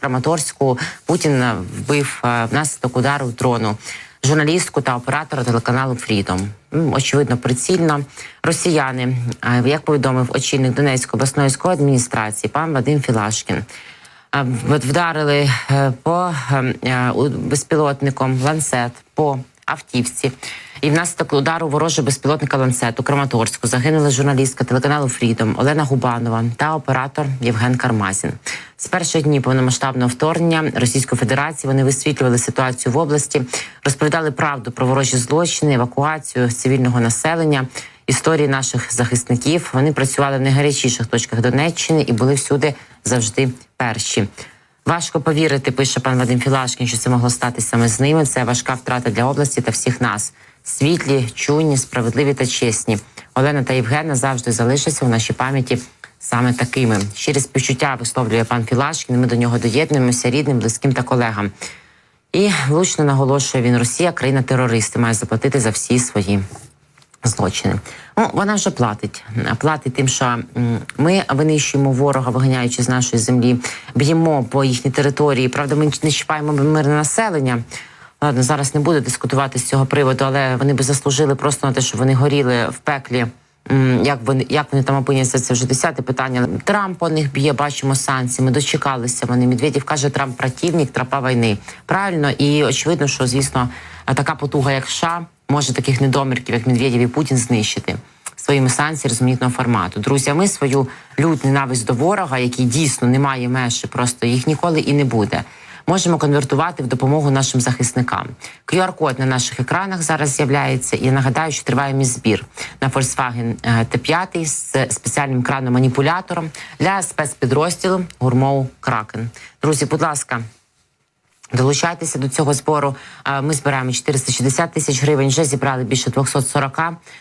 Краматорську Путін вбив е, внаслідок удару дрону журналістку та оператора телеканалу Фрідом. Очевидно, прицільно. Росіяни, е, як повідомив очільник Донецької обласної військової адміністрації, пан Вадим Філашкін. е, Вдарили е, по е, е, у- безпілотником ланцет по автівці. І внаслідок удару ворожого безпілотника ланцет у Краматорську загинула журналістка телеканалу Фрідом Олена Губанова та оператор Євген Кармазін. З перших днів повномасштабного вторгнення Російської Федерації вони висвітлювали ситуацію в області, розповідали правду про ворожі злочини, евакуацію цивільного населення, історії наших захисників. Вони працювали в найгарячіших точках Донеччини і були всюди завжди перші. Важко повірити, пише пан Вадим Філашкін, що це могло стати саме з ними. Це важка втрата для області та всіх нас. Світлі, чуйні, справедливі та чесні. Олена та Євгена завжди залишаться у нашій пам'яті саме такими. Щирі співчуття висловлює пан Філашкін. Ми до нього доєднуємося рідним, близьким та колегам. І влучно наголошує він: Росія, країна терористи, має заплатити за всі свої злочини. Ну, вона вже платить. Платить тим, що ми винищуємо ворога, виганяючи з нашої землі, б'ємо по їхній території. Правда, ми не чіпаємо мирне населення. Ладно, зараз не буду дискутувати з цього приводу, але вони би заслужили просто на те, що вони горіли в пеклі. Як вони як вони там опиняться, це вже десяте питання. Трамп по них б'є, бачимо санкції. Ми дочекалися. Вони Медведєв каже, Трамп противник тропа війни. Правильно, і очевидно, що звісно така потуга, як США, може таких недомірків, як Медведєв і Путін, знищити своїми санкціями різноманітного формату. Друзі, ми свою лють ненависть до ворога, який дійсно не має межі, просто їх ніколи і не буде. Можемо конвертувати в допомогу нашим захисникам. QR-код на наших екранах зараз з'являється. І я нагадаю, що триває мій збір на Volkswagen е, Т5 з спеціальним краном-маніпулятором для спецпідрозділу Гурмоу Кракен. Друзі, будь ласка. Долучайтеся до цього збору. Ми збираємо 460 тисяч гривень. Вже зібрали більше 240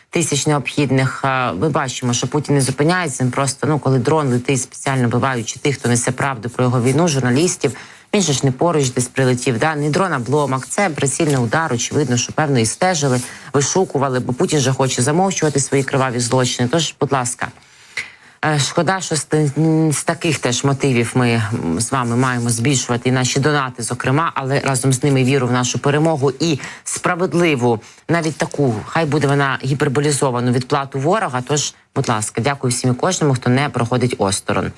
тисяч необхідних. Ми бачимо, що Путін не зупиняється. Він просто ну, коли дрон летить, спеціально вбиваючи тих, хто несе правду про його війну, журналістів. Він же ж не поруч десь прилетів. Да? Не дрон, а. Це прицільний удар. Очевидно, що певно і стежили, вишукували, бо Путін же хоче замовчувати свої криваві злочини. Тож, будь ласка. Е, Шкода, що з таких теж мотивів ми з вами маємо збільшувати і наші донати, зокрема, але разом з ними віру в нашу перемогу і справедливу, навіть таку, хай буде вона гіперболізовану відплату ворога. Тож, будь ласка, дякую всім і кожному, хто не проходить осторонь.